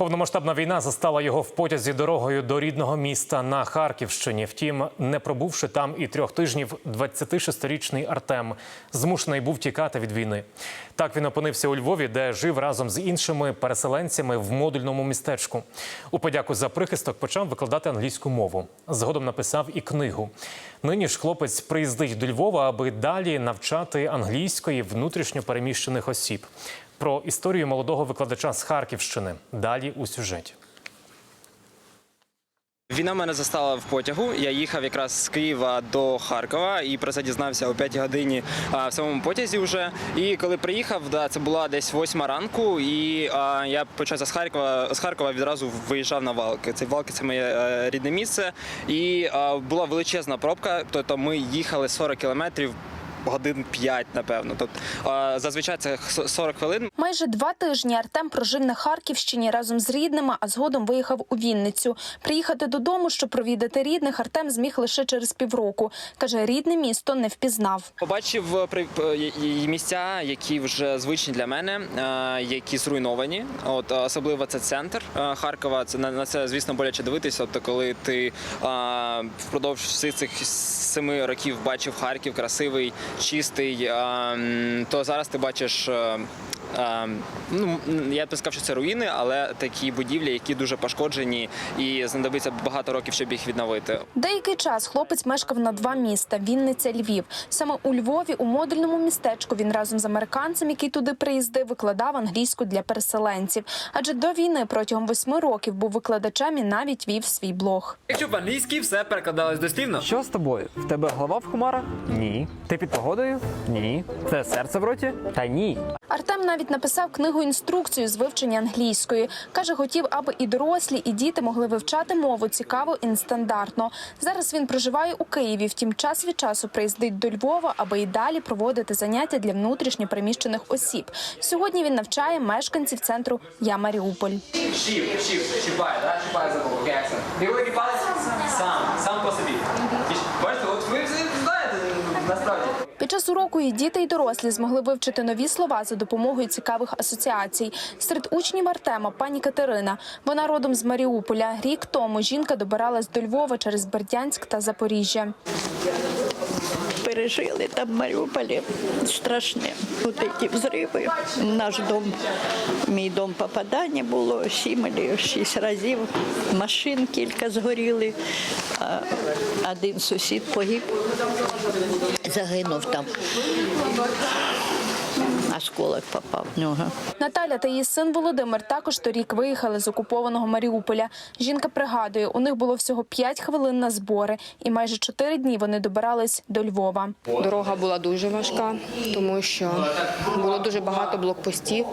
Повномасштабна війна застала його в потязі дорогою до рідного міста на Харківщині. Втім, не пробувши там і трьох тижнів, 26-річний Артем змушений був тікати від війни. Так він опинився у Львові, де жив разом з іншими переселенцями в модульному містечку. У подяку за прихисток почав викладати англійську мову. Згодом написав і книгу. Нині ж хлопець приїздить до Львова, аби далі навчати англійської внутрішньо переміщених осіб. Про історію молодого викладача з Харківщини далі у сюжеті. Війна мене застала в потягу. Я їхав якраз з Києва до Харкова і про це дізнався о 5 годині а, в самому потязі вже. І коли приїхав, да, це була десь 8 ранку, і а, я почався з Харкова. З Харкова відразу виїжджав на Валки. Це Валки це моє е, рідне місце. І а, була величезна пробка. Тобто ми їхали 40 кілометрів. Годин 5, напевно. Тобто зазвичай це 40 хвилин. Майже два тижні Артем прожив на Харківщині разом з рідними, а згодом виїхав у Вінницю. Приїхати додому, щоб провідати рідних, Артем зміг лише через півроку. Каже, рідне місто не впізнав. Побачив е, при- й- місця, які вже звичні для мене, е, які зруйновані. От е, особливо це центр е, Харкова. Це на це, звісно, боляче дивитися. Тобто, коли ти е, впродовж всіх цих семи років бачив Харків, красивий, чистий, е, то зараз ти бачиш. Е, е, Ну, я б не сказав, що це руїни, але такі будівлі, які дуже пошкоджені, і знадобиться багато років, щоб їх відновити. Деякий час хлопець мешкав на два міста Вінниця, Львів. Саме у Львові, у модульному містечку, він разом з американцем, який туди приїздив, викладав англійську для переселенців. Адже до війни протягом восьми років був викладачем і навіть вів свій блог. Якщо в англійській все перекладалось дослівно. Що з тобою? В тебе голова в хумара? Ні. Ти під погодою? Ні. Це серце в роті? Та ні. Артем навіть написав книгу інструкцію з вивчення англійської. каже, хотів, аби і дорослі, і діти могли вивчати мову цікаво і нестандартно. Зараз він проживає у Києві. Втім, час від часу приїздить до Львова, аби і далі проводити заняття для внутрішньо переміщених осіб. Сьогодні він навчає мешканців центру Я Маріуполь. Шіп, шіп, чіпає, да? чіпає за сам, сам по собі. І ж- Бачите, от ви все знаєте Під час уроку і діти, і дорослі змогли вивчити нові слова за допомогою цікавих асоціацій. Серед учнів Артема пані Катерина. Вона родом з Маріуполя. Рік тому жінка добиралась до Львова через Бердянськ та Запоріжжя. Пережили там в Маріуполі страшне. Тут такі взриви. Наш дом, мій дом попадання було сім або шість разів. Машин кілька згоріли. Один сусід погиб, загинув там. Осколок попав в нього. Наталя та її син Володимир також торік виїхали з окупованого Маріуполя. Жінка пригадує, у них було всього 5 хвилин на збори, і майже 4 дні вони добирались до Львова. Дорога була дуже важка, тому що було дуже багато блокпостів.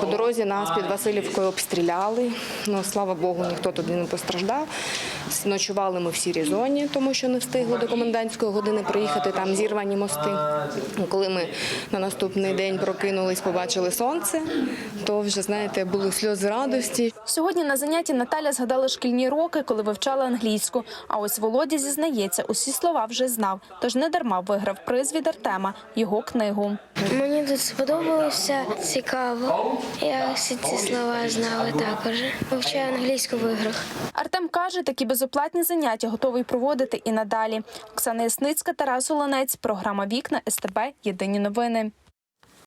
По дорозі нас під Васильівкою обстріляли. Ну, слава Богу, ніхто туди не постраждав. Ночували ми в сірій зоні, тому що не встигли до комендантської години приїхати. Там зірвані мости. Коли ми на наступний день прокинулись, побачили сонце, то вже знаєте, були сльози радості. Сьогодні на занятті Наталя згадала шкільні роки, коли вивчала англійську. А ось Володя зізнається, усі слова вже знав, тож не дарма виграв приз від Артема його книгу. Мені тут сподобалося цікаво. Я всі ці слова знала також. Вивчаю англійську в іграх. Артем каже, такі безоплатні заняття готовий проводити і надалі. Оксана Ясницька, Тарас Оланець, програма Вікна СТБ. Єдині новини.